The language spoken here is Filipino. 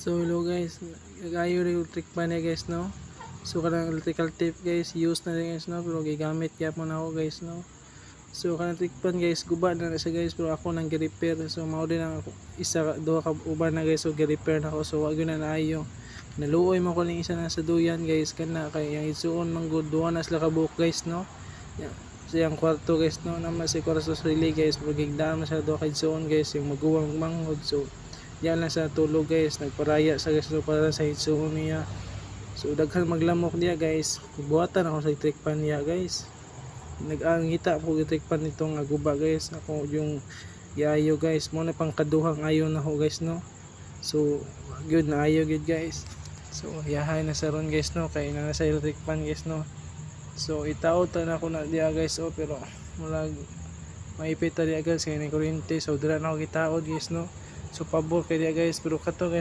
So hello guys, nagayo rin yung trick pa niya guys no. So kanang electrical tape guys, use na rin guys no, pero gigamit kaya po na ako guys no. So kanang trick pan guys, guba na na siya guys, pero ako nang gi-repair. So mao din ang isa duha ka uban na guys, so gi-repair na ako. So wag na naayo. Naluoy mo ko ning isa na sa duyan guys, kana kay yang isuon man gud duha na sila ka guys no. Yeah. Sa yung kwarto guys no, naman si kwarto sa sarili guys, pero gigdaan na siya duha ka isuon guys, yung maguwang manghod. So Diyan lang sa tulog guys, nagparaya sa guys para sa hitsuon niya. So daghan maglamok niya guys. Buhatan ako sa trick pan niya guys. Nag-angita trick pan nitong aguba guys. Ako yung iayo guys. Mo na pang kaduhang ayo na ho guys no. So good na ayo good guys. So yahay na sa ron guys no kay na sa electric pan guys no. So itaot na ako na diya guys oh pero mulag maipit ta diya guys kay ni kuryente so dira na ako gitaod guys no. So pabor kay diya guys. Pero kato guys